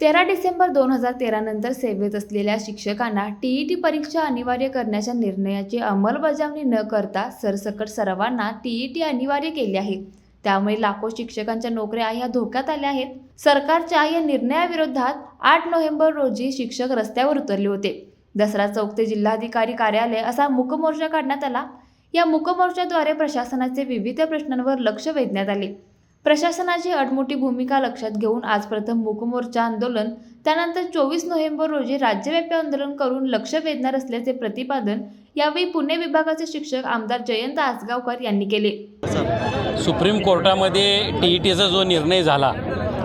तेरा डिसेंबर दोन हजार तेरानंतर सेवेत असलेल्या शिक्षकांना टीईटी परीक्षा अनिवार्य करण्याच्या निर्णयाची अंमलबजावणी न करता सरसकट सर्वांना टीईटी अनिवार्य केली आहे. त्यामुळे लाखो शिक्षकांच्या नोकऱ्या ह्या धोक्यात आल्या आहेत. सरकारच्या या निर्णयाविरोधात आठ नोव्हेंबर रोजी शिक्षक रस्त्यावर उतरले होते. दसरा चौक ते जिल्हाधिकारी कार्यालय असा मूकमोर्चा काढण्यात आला. या मूकमोर्चाद्वारे प्रशासनाचे विविध प्रश्नांवर लक्ष वेधण्यात आले. प्रशासनाची अटमोठी भूमिका लक्षात घेऊन आज प्रथम मूकमोर्चा आंदोलन त्यानंतर चोवीस नोव्हेंबर रोजी राज्यव्यापी आंदोलन करून लक्ष वेधणार असल्याचे प्रतिपादन यावेळी पुणे विभागाचे शिक्षक आमदार जयंत आसगावकर यांनी केले. सुप्रीम कोर्टामध्ये टी ई टीचा जो निर्णय झाला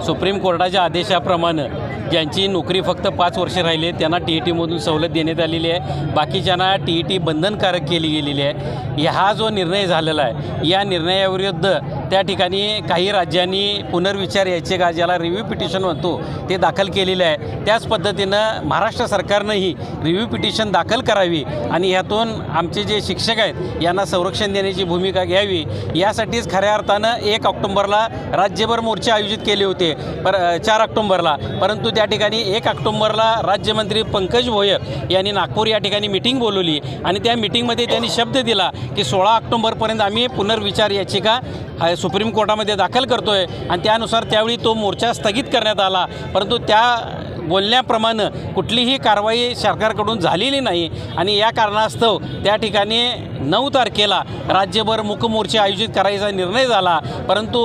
सुप्रीम कोर्टाच्या आदेशाप्रमाणे ज्यांची नोकरी फक्त पाच वर्ष राहिली आहे त्यांना टी ई टीमधून सवलत देण्यात आलेली आहे. बाकीच्यांना टी ई टी बंधनकारक केली गेलेली आहे. हा जो निर्णय झालेला आहे या निर्णयाविरुद्ध त्या ठिकाणी काही राज्यांनी पुनर्विचार याचिका ज्याला रिव्ह्यू पिटिशन म्हणतो ते दाखल केलेले आहे. त्याच पद्धतीनं महाराष्ट्र सरकारनंही रिव्ह्यू पिटिशन दाखल करावी आणि ह्यातून आमचे जे शिक्षक आहेत यांना संरक्षण देण्याची भूमिका घ्यावी. यासाठीच खऱ्या अर्थानं एक ऑक्टोंबरला राज्यभर मोर्चे आयोजित केले होते. पर चार ऑक्टोंबरला. परंतु त्या ठिकाणी एक ऑक्टोंबरला राज्यमंत्री पंकज भोयर यांनी नागपूर या ठिकाणी मिटिंग बोलवली आणि त्या मिटिंगमध्ये त्यांनी शब्द दिला की सोळा ऑक्टोंबरपर्यंत आम्ही पुनर्विचार याचिका सुप्रीम कोर्टामध्ये दाखल करतो आहे आणि त्यानुसार त्यावेळी तो मोर्चा स्थगित करण्यात आला. परंतु त्या बोलण्याप्रमाणे कुठलीही कारवाई सरकारकडून झालेली नाही आणि या कारणास्तव त्या ठिकाणी नऊ तारखेला राज्यभर मुकमोर्चे आयोजित करायचा निर्णय झाला. परंतु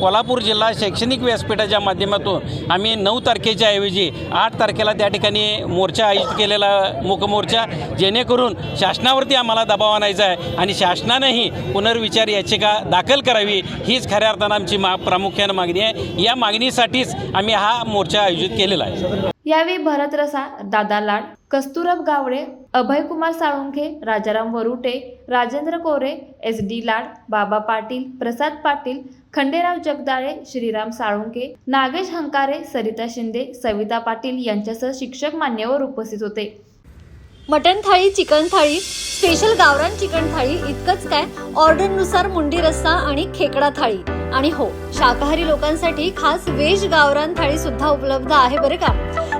कोल्हापूर जिल्हा शैक्षणिक व्यासपीठाच्या माध्यमातून आम्ही नऊ तारखेच्या ऐवजी आठ तारखेला त्या ठिकाणी मोर्चा आयोजित केलेला मुकमोर्चा जेणेकरून शासनावरती आम्हाला दबाव आणायचा आहे आणि शासनानेही पुनर्विचार याचिका दाखल करावी हीच खऱ्या अर्थानं आमची मा प्रामुख्यानं मागणी आहे. या मागणीसाठीच आम्ही हा मोर्चा आयोजित केलेला आहे. यावेळी भरत रसा दादा लाड कस्तुरब गावडे अभयकुमार साळुंखे राजाराम वरुटे राजेंद्र कोरे एस डी लाड बाबा पाटील प्रसाद पाटील खंडेराव जगदाळे श्रीराम साळुंके नागेश हंकारे सरिता शिंदे सविता पाटील यांच्यासह शिक्षक मान्यवर उपस्थित होते. Mutton thali chicken thali special गावरान चिकन थाळी इतकंच काय? ऑर्डरनुसार मुंडी रस्सा आणि खेकडा थाळी. आणि हो शाकाहारी लोकांसाठी खास वेज गावरान थाळी सुद्धा उपलब्ध आहे बरं का?